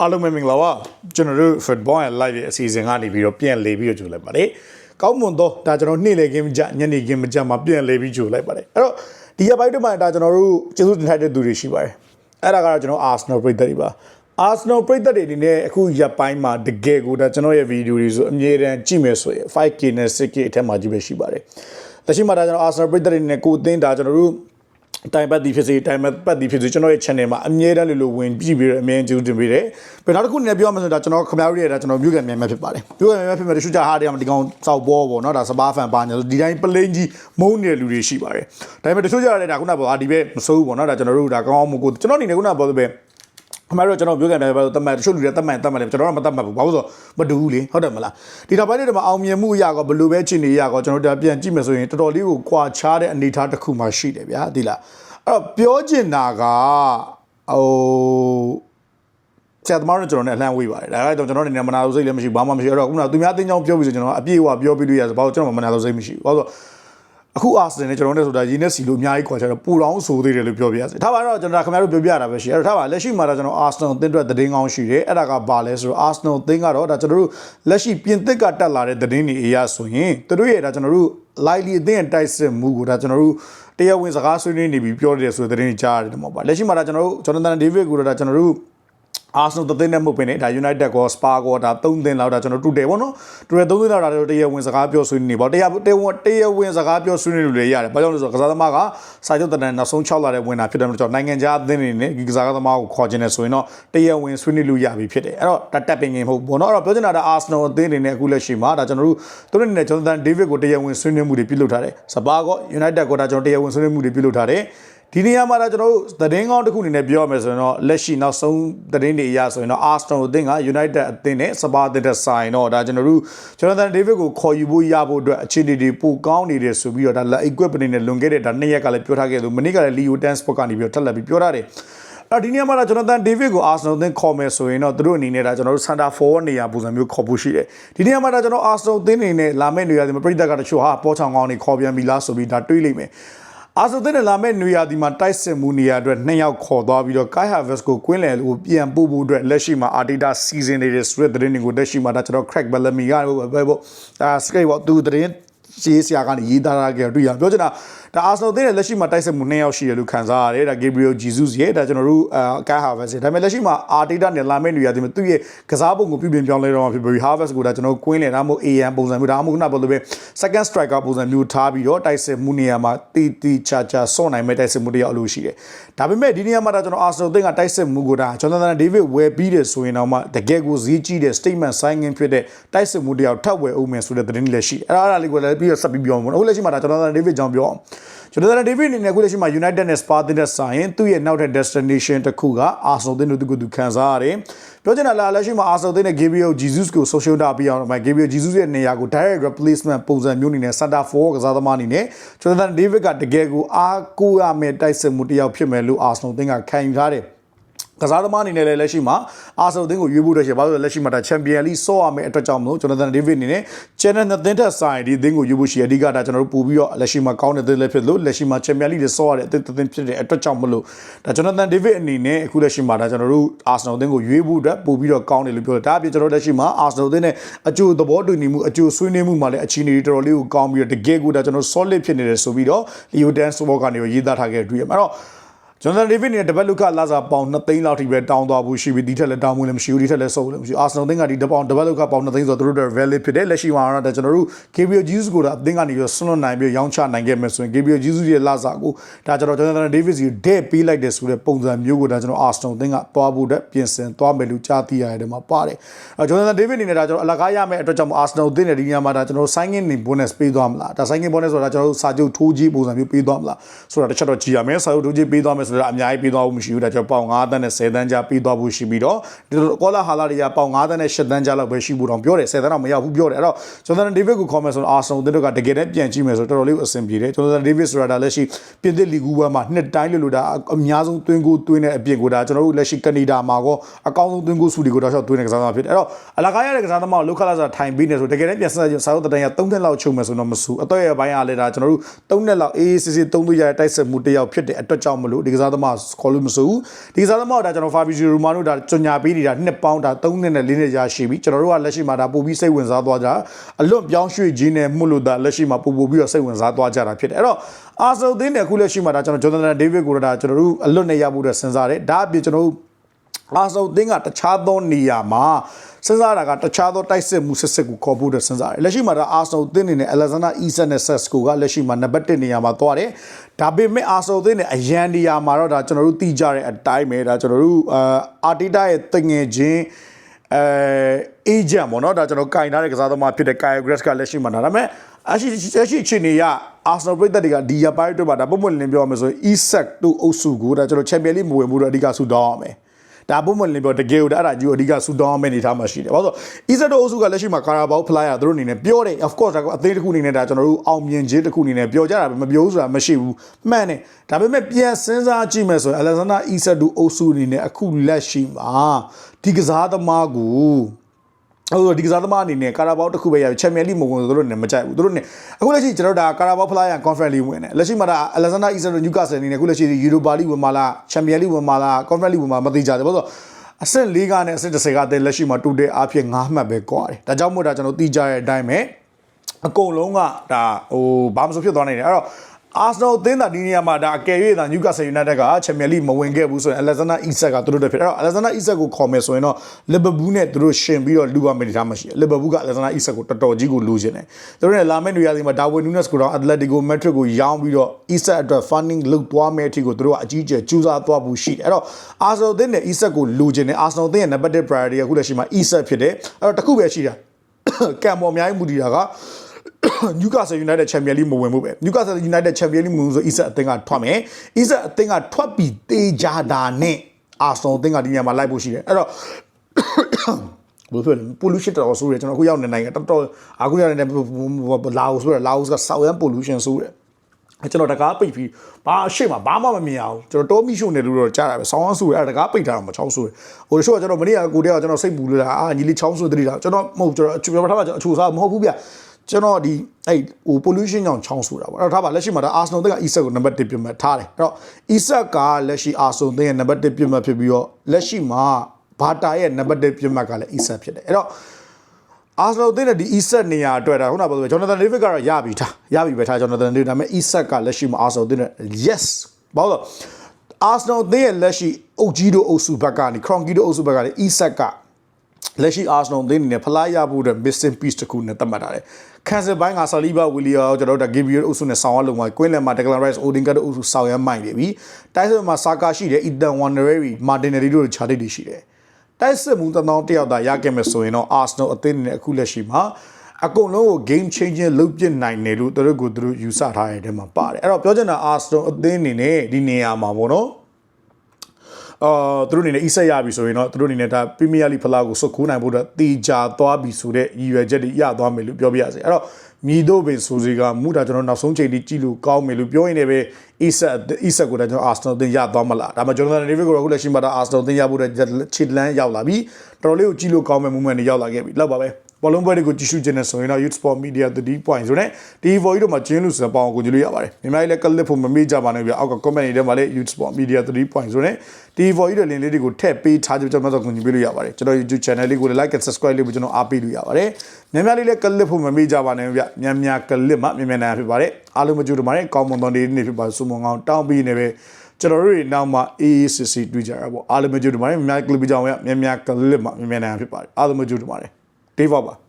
အားလုံးပဲမင်္ဂလာပါကျွန်တော်တို့ Football and Live ရဲ့အစီအစဉ်ကနေပြီးတော့ပြန်လေပြီးတော့ကြိုလိုက်ပါတယ်ကောင်းမွန်တော့ဒါကျွန်တော်နေ့လေခင်းမကြညနေခင်းမကြမှာပြန်လေပြီးကြိုလိုက်ပါတယ်အဲ့တော့ဒီရက်ပိုင်းတွေမှာဒါကျွန်တော်တို့ကျေးဇူးတင်ထိုက်တဲ့သူတွေရှိပါတယ်အဲ့ဒါကတော့ကျွန်တော် Arsenal ပြည်သက်တွေပါ Arsenal ပြည်သက်တွေအနေနဲ့အခုရက်ပိုင်းမှာတကယ်ကိုဒါကျွန်တော်ရဲ့ဗီဒီယိုတွေဆိုအမြဲတမ်းကြည့်မယ်ဆိုရင် 5K နဲ့ 6K အထက်မှာကြည့်ပဲရှိပါတယ်လက်ရှိမှာဒါကျွန်တော် Arsenal ပြည်သက်တွေနဲ့ကိုအသင်းဒါကျွန်တော်တို့ တိုင်ပတ်သည်ဖြစ်စေတိုင်ပတ်သည်ဖြစ်စေကျွန်တော်ရဲ့ channel မှာအမြဲတမ်းလိုလိုဝင်ကြည့်ပြီးတော့အမြဲကျေးဇူးတင်ပေးတယ်။ပြီးနောက်တစ်ခုနဲ့ပြောမှဆိုတော့ကျွန်တော်ခင်ဗျားတို့ရဲ့ဒါကျွန်တော်မြို့ကမြန်မြန်ဖြစ်ပါတယ်။မြို့ကမြန်မြန်ဖြစ်မယ်တချို့ကြဟားတယ်မှာဒီကောင်စောက်ပေါ်ပေါ့နော်ဒါစပါးဖန်ပါညာဆိုဒီတိုင်းပလိန်ကြီးမုန်းနေတဲ့လူတွေရှိပါတယ်။ဒါပေမဲ့တချို့ကြရတယ်ဒါခုနကပေါ့အာဒီပဲမစိုးဘူးပေါ့နော်ဒါကျွန်တော်တို့ဒါကောင်းအောင်မကိုကျွန်တော်အနေနဲ့ခုနကပြောသလိုပဲအ မှန်တော့ကျွန်တော်ပြောကြတယ်ပဲတတ်မှတ်တချို့လူတွေတတ်မှတ်တတ်မှတ်တယ်ကျွန်တော်ကမတတ်မှတ်ဘူးဘာလို့ဆိုမတူဘူးလေဟုတ်တယ်မလားဒီတော့ဘိုင်းတွေမှာအောင်မြင်မှုအရာကောဘယ်လိုပဲချင်နေရကောကျွန်တော်တို့ပြန်ကြည့်မယ်ဆိုရင်တော်တော်လေးကိုကွာခြားတဲ့အနေအထားတစ်ခုမှရှိတယ်ဗျာဒီလားအဲ့တော့ပြောချင်တာကဟိုဆရာသမားတို့ကျွန်တော်နဲ့အလှမ်းဝေးပါတယ်ဒါကတော့ကျွန်တော်အနေနဲ့မနာလို့စိတ်လည်းမရှိဘူးဘာမှမရှိအဲ့တော့ခုနကသူများတင်းချောင်းပြောပြီးဆိုကျွန်တော်အပြည့်အဝပြောပြီးလို့ရဆိုဘာလို့ကျွန်တော်မနာလို့စိတ်မရှိဘူးဘာလို့ အခုအာဆင်နဲ့ကျွန်တော်နဲ့ဆိုတာရင်းနဲ့စီလို့အများကြီးခွာချတော့ပူတောင်းဆိုသေးတယ်လို့ပြောပြရစီ။ဒါပါတော့ကျွန်တော်ခင်ဗျားတို့ပြောပြတာပဲရှိ။အဲ့တော့ဒါပါလက်ရှိမှာတော့ကျွန်တော်အာဆနယ်အသင်းအတွက်သတင်းကောင်းရှိတယ်။အဲ့ဒါကဘာလဲဆိုတော့အာဆနယ်အသင်းကတော့ဒါကျွန်တော်တို့လက်ရှိပြင်သစ်ကတက်လာတဲ့သတင်းတွေအရဆိုရင်သူတို့ရဲ့ဒါကျွန်တော်တို့ lightly အသင်းရဲ့တိုက်စစ်မှုကိုဒါကျွန်တော်တို့တရားဝင်စကားဆွေးနွေးနေပြီးပြောတယ်ဆိုတဲ့သတင်းတွေကြားရတယ်မဟုတ်ပါ။လက်ရှိမှာဒါကျွန်တော်တို့ဂျော်ဒန်ဒေးဗစ်ကိုတော့ဒါကျွန်တော်တို့ အာဆနယ်တသိန်းနဲ့မဟုတ်ပင်နဲ့ဒါ United ကော Spa ကောဒါ3သိန်းလောက်ဒါကျွန်တော်တူတယ်ဗောနော်တူတယ်3သိန်းလောက်ဒါတော့တရားဝင်စကားပြောဆွေးနွေးနေပေါ့တရားတရားဝင်တရားဝင်စကားပြောဆွေးနွေးလို့လည်းရတယ်ဘာကြောင့်လဲဆိုတော့ကစားသမားကစာချုပ်တန်နောက်ဆုံး6လတဲ့ဝင်တာဖြစ်တယ်လို့ကျွန်တော်နိုင်ငံခြားအသင်းတွေနဲ့ဒီကစားသမားကိုခေါ်ခြင်းနဲ့ဆိုရင်တော့တရားဝင်ဆွေးနွေးလို့ရပြီဖြစ်တယ်အဲ့တော့ဒါတက်ပင်ငင်မဟုတ်ဘူးဗောနော်အဲ့တော့ပြောချင်တာဒါ Arsenal အသင်းတွေနဲ့အခုလက်ရှိမှာဒါကျွန်တော်တို့သူတို့အနေနဲ့ Jonathan David ကိုတရားဝင်ဆွေးနွေးမှုတွေပြုလုပ်ထားတယ်စပါကော United ကိုဒါကျွန်တော်တရားဝင်ဆွေးနွေးမှုတွေပြုလုပ်ထားတယ် ဒီနေရာမှာတော့ကျွန်တော်တို့သတင်းကောင်းတစ်ခုအနေနဲ့ပြောရမယ်ဆိုရင်တော့လက်ရှိနောက်ဆုံးသတင်းတွေအရဆိုရင်တော့ Arsenal အသင်းက United အသင်းနဲ့ Spa အသင်းနဲ့ဆိုင်တော့ဒါကျွန်တော်တို့ Jonathan David ကိုခေါ်ယူဖို့ရဖို့အတွက်အခြေအနေတွေပိုကောင်းနေတယ်ဆိုပြီးတော့ဒါလက် equipment နဲ့လွန်ခဲ့တဲ့ဒါနှစ်ရက်ကလည်းပြောထားခဲ့လို့မနေ့ကလည်း Leo Transport ကနေပြီးတော့ထပ်လက်ပြီးပြောထားတယ်အဲ့ဒီနေရာမှာတော့ကျွန်တော်တန်ဒေးဗစ်ကိုအာဆနယ်အသင်းခေါ်မယ်ဆိုရင်တော့သူတို့အနေနဲ့ဒါကျွန်တော်တို့ center forward နေရာပုံစံမျိုးခေါ်ဖို့ရှိတယ်ဒီနေရာမှာဒါကျွန်တော်အာဆနယ်အသင်းအနေနဲ့လာမယ့်နေရာဒီမှာပြည်သက်ကတချို့ဟာပေါ်ချောင်ကောင်းနေခေါ်ပြန်ပြီလားဆိုပြီးဒါတွေးလိမ့်မယ် အာဆယ်တဲ့လာမဲ့နွေရာသီမှာတိုက်စစ်မှုနေရာအတွက်နှစ်ယောက်ခေါ်သွားပြီးတော့ Kai Havertz ကိုကွင်းလယ်ကိုပြန်ပို့ဖို့အတွက်လက်ရှိမှာ Arteta season နေတဲ့ဆိုတဲ့သတင်းတွေကိုလက်ရှိမှာဒါကျွန်တော် Craig Bellamy ကပဲပေါ့ဒါ Sky ပေါ့သူသတင်း ရေးစရာကနေရေးသားရခဲ့တွေ့ရပြောချင်တာဒါအာဆနယ်တဲ့လက်ရှိမှာတိုက်စစ်မှုနှစ်ယောက်ရှိတယ်လို့ခန်းစားရတယ်ဒါ Gabriel Jesus ရဲ့ဒါကျွန်တော်တို့အာ Kai Havertz ဒါပေမဲ့လက်ရှိမှာ Arteta နဲ့လာမဲ့နွေရာသီမှာသူ့ရဲ့ကစားပုံကိုပြုပြင်ပြောင်းလဲတော့မှာဖြစ်ပြီး Havertz ကိုဒါကျွန်တော်ကွင်းလယ်ဒါမှမဟုတ် AM ပုံစံမျိုးဒါမှမဟုတ်ခုနပြောလို့ပဲ second striker ပုံစံမျိုးထားပြီးတော့တိုက်စစ်မှုနေရာမှာတီတီချာချာစော့နိုင်မဲ့တိုက်စစ်မှုတယောက်အလိုရှိတယ်ဒါပေမဲ့ဒီနေရာမှာဒါကျွန်တော်အာဆနယ်သင်းကတိုက်စစ်မှုကိုဒါဂျွန်သန်ဒေးဗစ်ဝယ်ပြီးတယ်ဆိုရင်တော့မှတကယ်ကိုဈေးကြီးတဲ့ statement sign in ဖြစ်တဲ့တိုက်စစ်မှုတယောက်ထပ်ဝယ်အောင်မယ်ဆိုတဲ့သတင်းလည်းရှိတယ်အဲ့ဒါအဲ့ဒါလေးကိုလည်းပြီးတော့ဆက်ပြီးပြောမှာပေါ့အခုလက်ရှိမှာဒါဂျွန်သန်ဒေးဗစ်ကြောင့်ပြောအောင်ကျွန်တော်တို့ဒေးဗစ်အနေနဲ့အခုလက်ရှိမှာ United နဲ့ Spa တဲ့ဆိုင်သူ့ရဲ့နောက်ထပ် destination တစ်ခုက Arsenal တဲ့သူကသူခံစားရတယ်။ပြောချင်တာလားလက်ရှိမှာ Arsenal တဲ့ Gabriel Jesus ကို social တာပြီးအောင်မှာ Gabriel Jesus ရဲ့နေရာကို direct replacement ပုံစံမျိုးအနေနဲ့ center forward ကစားသမားအနေနဲ့ကျွန်တော်တို့ဒေးဗစ်ကတကယ်ကိုအားကိုးရမယ့်တိုက်စစ်မှုတစ်ယောက်ဖြစ်မယ်လို့ Arsenal တင်ကခံယူထားတယ်။ ကစားသမားအနေနဲ့လည်းလက်ရှိမှာအာဆယ်အသင်းကိုရွေးဖို့အတွက်ရှိဘာလို့လဲလက်ရှိမှာဒါချန်ပီယံလိဆော့ရမယ့်အတွက်ကြောင့်မလို့ဂျွန်သန်ဒေးဗစ်အနေနဲ့ချန်နယ်နှစ်သင်းထက်ဆိုင်ဒီအသင်းကိုရွေးဖို့ရှိအဓိကဒါကျွန်တော်တို့ပို့ပြီးတော့လက်ရှိမှာကောင်းတဲ့သင်းလည်းဖြစ်လို့လက်ရှိမှာချန်ပီယံလိတွေဆော့ရတဲ့အသင်းသင်းဖြစ်တဲ့အတွက်ကြောင့်မလို့ဒါဂျွန်သန်ဒေးဗစ်အနေနဲ့အခုလက်ရှိမှာဒါကျွန်တော်တို့အာဆနယ်အသင်းကိုရွေးဖို့အတွက်ပို့ပြီးတော့ကောင်းတယ်လို့ပြောတယ်ဒါအပြင်ကျွန်တော်တို့လက်ရှိမှာအာဆနယ်အသင်းနဲ့အကျိုးသဘောတူညီမှုအကျိုးဆွေးနွေးမှုမှာလည်းအခြေအနေတွေတော်တော်လေးကိုကောင်းပြီးတော့တကယ်ကိုဒါကျွန်တော် solid ဖြစ်နေတယ်ဆိုပြီးတော့ Leo Dan Sport ကနေရေးသားထားခဲ့တွေ့ရမှာအဲ့တော့ ဂျွန်သန်ဒေးဗစ်နဲ့တပတ်လုကလာစာပေါင်2သိန်းလောက်ထိပဲတောင်းသွားဖို့ရှိပြီးဒီထက်လည်းတောင်းမှုလည်းမရှိဘူးဒီထက်လည်းစုပ်လည်းမရှိဘူးအာဆနယ်သင်းကဒီတပေါင်တပတ်လုကပေါင်2သိန်းဆိုတော့သူတို့တွေ valid ဖြစ်တယ်လက်ရှိမှာတော့ကျွန်တော်တို့ Gabriel Jesus ကိုတော့အသင်းကနေပြီးဆွလွတ်နိုင်ပြီးရောင်းချနိုင်ခဲ့မယ်ဆိုရင် Gabriel Jesus ရဲ့လာစာကိုဒါကျွန်တော်ဂျွန်သန်ဒေးဗစ်စီဒဲ့ပေးလိုက်တယ်ဆိုတဲ့ပုံစံမျိုးကိုဒါကျွန်တော်အာဆနယ်သင်းကသွားဖို့အတွက်ပြင်ဆင်သွားမယ်လို့ကြားသိရတဲ့မှာပါတယ်အဲဂျွန်သန်ဒေးဗစ်အနေနဲ့ဒါကျွန်တော်အလကားရမယ့်အတွက်ကြောင့်အာဆနယ်သင်းနဲ့ဒီညမှာဒါကျွန်တော် sign in bonus ပေးသွားမလားဒါ sign in bonus ဆိုတာကျွန်တော်တို့စာချုပ်ထိုးကြီးပုံစံမျိုးပေးသွားမလားဆိုတာတစ်ချက်တော့ကြည့်ရမယ်စာချုပ်ထိုးကြီးပေးသွားမယ်ဆိုတော့အများကြီးပေးသွားဖို့မရှိဘူးဒါကြောင့်ပေါင်9တန်းနဲ့10တန်းကြားပေးသွားဖို့ရှိပြီးတော့ဒီလိုကောလာဟာလာတွေကပေါင်9တန်းနဲ့10တန်းကြားလောက်ပဲရှိဖို့တောင်ပြောတယ်10တန်းတော့မရောက်ဘူးပြောတယ်အဲ့တော့ဂျွန်သန်ဒေးဗစ်ကိုခေါ်မယ်ဆိုတော့အာဆနယ်တို့ကတကယ်တည်းပြန်ကြည့်မယ်ဆိုတော့တော်တော်လေးအဆင်ပြေတယ်ဂျွန်သန်ဒေးဗစ်ဆိုတာဒါလက်ရှိပြင်သစ်လီဂူဘွဲမှာနှစ်တိုင်းလို့လို့ဒါအများဆုံးသွင်းကိုသွင်းတဲ့အပြင်ကိုဒါကျွန်တော်တို့လက်ရှိကနေဒါမှာကောအကောင်းဆုံးသွင်းကိုစုတွေကိုတော့ရှောက်သွင်းတဲ့ကစားသမားဖြစ်တယ်အဲ့တော့အလကားရတဲ့ကစားသမားကိုလောက်ခလာစာထိုင်ပေးနေဆိုတကယ်တည်းပြန်ဆက်စာရုပ်တန်ရ3နှစ်လောက်ချုပ်မယ်ဆိုတော့မဆူအတော့ရဲ့ဘိုင်းအားလဲဒါကျွန်တော်တို့3နှစ်လောက်အေးအေးစစ်စစ်သုံးသွရတဲ့တိုက်ဆက်မှုတစ်ယောက်ဖြစ်တဲ့အတွက်ကြောင့်မလို့ဒီကကစားသမားခေါ်လို့မဆိုဘူးဒီကစားသမားကဒါကျွန်တော် Fabrizio Romano ဒါကြညာပေးနေတာနှစ်ပေါင်းဒါ3နှစ်နဲ့4နှစ်ကြာရှိပြီကျွန်တော်တို့ကလက်ရှိမှာဒါပို့ပြီးစိတ်ဝင်စားသွားကြအလွတ်ပြောင်းရွှေ့ခြင်းနဲ့မှုလို့ဒါလက်ရှိမှာပို့ပို့ပြီးတော့စိတ်ဝင်စားသွားကြတာဖြစ်တယ်အဲ့တော့အာဆယ်သင်းနဲ့အခုလက်ရှိမှာဒါကျွန်တော် Jonathan David ကိုဒါကျွန်တော်တို့အလွတ်နဲ့ရဖို့အတွက်စဉ်းစားတယ်ဒါအပြင်ကျွန်တော်တို့အာဆောသင်းကတခြားသောနေရာမှာ စဉ်းစားတာကတခြားသောတိုက်စစ်မှုစစ်စစ်ကိုခေါ်ဖို့အတွက်စဉ်းစားတယ်လက်ရှိမှာတော့အာဆောသင်းနေနဲ့အလက်ဇန်နာအီဆန်နဲ့ဆက်စကိုကလက်ရှိမှာနံပါတ်1နေရာမှာသွားတယ်ဒါပေမဲ့အာဆောသင်းနဲ့အရန်နေရာမှာတော့ဒါကျွန်တော်တို့သိကြတဲ့အတိုင်းပဲဒါကျွန်တော်တို့အာအာတီတာရဲ့တငယ်ချင်းအဲအေဂျင့်ပေါ့နော်ဒါကျွန်တော်ကင်ထားတဲ့ကစားသမားဖြစ်တဲ့ Kyle Grass ကလက်ရှိမှာဒါပေမဲ့အရှိအရှိချင်းနေရအာဆနယ်ပရိသတ်တွေကဒီရပိုင်းတို့မှာဒါပုံမှန်လင်းပြောရမယ်ဆိုရင် Isak တို့အုပ်စုကိုဒါကျွန်တော်ချန်ပီယံလိမဝင်မှုတော့အဓိကဆူတောင်းရမယ် ဒါပုံမှန်လင်းပြောတကယ်ကိုဒါအဲ့ဒါကြီးကိုအဓိကဆူတောင်းရမယ်နေထားမှာရှိတယ်ဘာလို့လဲဆိုတော့ Isak တို့အုပ်စုကလက်ရှိမှာကာရာဘောက်ဖလိုက်ရသူတို့အနေနဲ့ပြောတယ် of course ဒါကအသေးတစ်ခုအနေနဲ့ဒါကျွန်တော်တို့အောင်မြင်ခြင်းတစ်ခုအနေနဲ့ပြောကြတာပဲမပြောဘူးဆိုတာမရှိဘူးမှန်တယ်ဒါပေမဲ့ပြန်စဉ်းစားကြည့်မယ်ဆိုရင် Alexander Isak တို့အုပ်စုအနေနဲ့အခုလက်ရှိမှာဒီကစားသမားကို ဟိုဒီကစားသမားအနေနဲ့ကာရာဘောက်တစ်ခုပဲရပြီချန်ပီယံလိမဝင်ဆိုတို့နဲ့မကြိုက်ဘူးတို့နဲ့အခုလက်ရှိကျွန်တော်တို့ဒါကာရာဘောက်ဖလားရန်ကွန်ဖရင့်လိဝင်တယ်လက်ရှိမှာဒါအလက်ဇန်ဒါအီဆန်တို့နျူကာဆယ်အနေနဲ့အခုလက်ရှိယူရိုပါလိဝင်မာလာချန်ပီယံလိဝင်မာလာကွန်ဖရင့်လိဝင်မာမသိကြတယ်ဘာလို့အဆင့်၄ကနဲ့အဆင့်၁၀ကတည်းလက်ရှိမှာတူတဲ့အားဖြင့်၅မှတ်ပဲကွာတယ်ဒါကြောင့်မို့ဒါကျွန်တော်သိကြတဲ့အတိုင်းပဲအကုန်လုံးကဒါဟိုဘာမှမဆိုဖြစ်သွားနိုင်တယ်အဲ့တော့ အာဆနယ်အသင်းသားဒီနေရာမှာဒါအကယ်၍သာနျူကာဆယ်ယူနိုက်တက်ကချန်ပီယံလိမဝင်ခဲ့ဘူးဆိုရင်အလက်ဇန်ဒါအီဆက်ကသူတို့တက်ဖြစ်အဲ့တော့အလက်ဇန်ဒါအီဆက်ကိုခေါ်မယ်ဆိုရင်တော့လီဗာပူးနဲ့သူတို့ရှင်ပြီးတော့လူပါမယ်ထားမှရှိတယ်လီဗာပူးကအလက်ဇန်ဒါအီဆက်ကိုတော်တော်ကြီးကိုလူချင်တယ်သူတို့နဲ့လာမယ့်နေရာစီမှာဒါဝီနူးနက်စ်ကိုတော့အက်တလက်တီကိုမက်ထရစ်ကိုရောင်းပြီးတော့အီဆက်အတွက် funding လုပ်သွားမယ်အထိကိုသူတို့ကအကြီးအကျယ်ကြိုးစားသွားဖို့ရှိတယ်အဲ့တော့အာဆနယ်အသင်းနဲ့အီဆက်ကိုလူချင်တယ်အာဆနယ်အသင်းရဲ့ number 1 priority ကအခုလက်ရှိမှာအီဆက်ဖြစ်တယ်အဲ့တော့တစ်ခုပဲရှိတာကံပေါ်အများကြီးမူတည်တာက နျူကာဆယ်ယူနိုက်တက်ချန်ပီယံလိမဝင်မှုပဲနျူကာဆယ်ယူနိုက်တက်ချန်ပီယံလိမဝင်ဆိုအီဆက်အသင်းကထွက်မယ်အီဆက်အသင်းကထွက်ပြီးတေးကြတာနဲ့အာဆန်အသင်းကဒီနေရာမှာလိုက်ဖို့ရှိတယ်အဲ့တော့ဘယ်လိုလဲ pollution တော်ဆိုရကျွန်တော်အခုရောက်နေနိုင်ငံတော်တော်အခုရောက်နေတဲ့လာအိုဆိုရလာအိုက southern pollution ဆိုရကျွန်တော်တကားပိတ်ပြီးဘာအရှိမဘာမှမမြင်အောင်ကျွန်တော်တောမီရှုံနေလို့တော့ကြားတာပဲဆောင်းအောင်ဆူရအဲ့တကားပိတ်ထားတော့မချောင်းဆူရဟိုတချို့ကကျွန်တော်မနေ့ကကိုတည်းကကျွန်တော်စိတ်ပူလို့လားအာညီလေးချောင်းဆူတတိတာကျွန်တော်မဟုတ်ကျွန်တော်ကျွန်တော်ထားပါကျွန်တော်အချိုစားမဟုတ်ဘူးဗျ ကျွန်တော်ဒီအဲ့ဟို pollution ကြောင့်ချောင်းဆူတာပေါ့အဲ့တော့ထားပါလက်ရှိမှာဒါ Arsenal တက်က Isak ကိုနံပါတ်1ပြမှတ်ထားတယ်အဲ့တော့ Isak ကလက်ရှိ Arsenal တဲ့နံပါတ်1ပြမှတ်ဖြစ်ပြီးတော့လက်ရှိမှာဘာတာရဲ့နံပါတ်1ပြမှတ်ကလည်း Isak ဖြစ်တယ်အဲ့တော့အာဆနယ်အသင်းနဲ့ဒီ Isak နေရာအတွက်ဒါခုနကပြောလို့ Jonathan David ကတော့ရပြီထားရပြီပဲထား Jonathan David ဒါပေမဲ့ Isak ကလက်ရှိမှာအာဆနယ်အသင်းနဲ့ yes ဘာလို့အာဆနယ်အသင်းရဲ့လက်ရှိအုပ်ကြီးတို့အုပ်စုဘက်ကနေ Cronky တို့အုပ်စုဘက်ကနေ Isak က လက်ရှိ Arsenal အသင်းအနေနဲ့ဖလားရဖို့အတွက် missing piece တစ်ခုနဲ့သတ်မှတ်ထားတယ်။ cancel ဘိုင်းက Saliba Willian ကျွန်တော်တို့ Gabriel အုပ်စုနဲ့ဆောင်ရလုံမှာ Quinlan မှာ Declan Rice Odegaard တို့အုပ်စုဆောင်ရမိုက်နေပြီ။တိုက်စစ်မှာ Saka ရှိတယ် Ethan Wandereri Martinelli တို့ခြားတိတ်တွေရှိတယ်။တိုက်စစ်မှုတနောင်းတယောက်သာရခဲ့မယ်ဆိုရင်တော့ Arsenal အသင်းအနေနဲ့အခုလက်ရှိမှာအကုန်လုံးကို game changing လုပ်ပြနိုင်တယ်လို့သူတို့ကသူတို့ယူဆထားတဲ့တဲမှာပါတယ်အဲ့တော့ပြောချင်တာ Arsenal အသင်းအနေနဲ့ဒီနေရာမှာပေါ့နော် အာသူတို့အနေနဲ့အီဆက်ရပြီဆိုရင်တော့သူတို့အနေနဲ့ဒါပရီးမီးယားလိဖလားကိုစွတ်ခိုးနိုင်ဖို့အတွက်တီချာသွားပြီဆိုတဲ့ရည်ရွယ်ချက်တွေရသွားမယ်လို့ပြောပြရစီအဲ့တော့မြည်တို့ပင်ဆိုစီကမူတာကျွန်တော်နောက်ဆုံးချိန်ထိကြည့်လို့ကောင်းမယ်လို့ပြောရင်လည်းပဲအီဆက်အီဆက်ကိုဒါကျွန်တော်အာဆနယ်တင်ရသွားမလားဒါမှကျွန်တော်ဒေးဗစ်ကိုအခုလက်ရှိမှာဒါအာဆနယ်တင်ရဖို့အတွက်ခြေလန်းရောက်လာပြီတော်တော်လေးကိုကြည့်လို့ကောင်းမယ် moment တွေရောက်လာခဲ့ပြီလောက်ပါပဲ ဘောလုံးပွဲတွေကိုကြည့်ရှုခြင်းနဲ့ဆိုရင်တော့ Youth Sport Media 3 point ဆိုတဲ့ဒီ voice တို့မှာကျင်းလို့ဆိုပေါင်းကိုကြည့်လို့ရပါတယ်မြန်မာပြည်လည်း clip ဖို့မမေ့ကြပါနဲ့ဗျအောက်က comment တွေထဲမှာလည်း Youth Sport Media 3 point ဆိုတဲ့ဒီ voice တွေ link လေးတွေကိုထည့်ပေးထားကြကျွန်တော်တို့ကူညီပေးလို့ရပါတယ်ကျွန်တော် YouTube channel လေးကိုလည်း like and subscribe လေးကိုကျွန်တော်အားပေးလို့ရပါတယ်မြန်မာပြည်လည်း clip ဖို့မမေ့ကြပါနဲ့ဗျမြန်မြန် clip မှာမြန်မြန်နိုင်ဖြစ်ပါတယ်အားလုံးမကြိုးတမားနဲ့ကောင်းမွန်သောနေ့နေ့ဖြစ်ပါစုံမွန်ကောင်းတောင်းပြီးနေပဲကျွန်တော်တို့တွေနောက်မှာ AACC တွေ့ကြရပါအားလုံးမကြိုးတမားနဲ့မြန်မြန် clip ကြောင်းရမြန်မြန် clip မှာမြန်မြန်နိုင်ဖြစ်ပါတယ်အားလုံးမကြိုးတမားနဲ့ Dave ပါ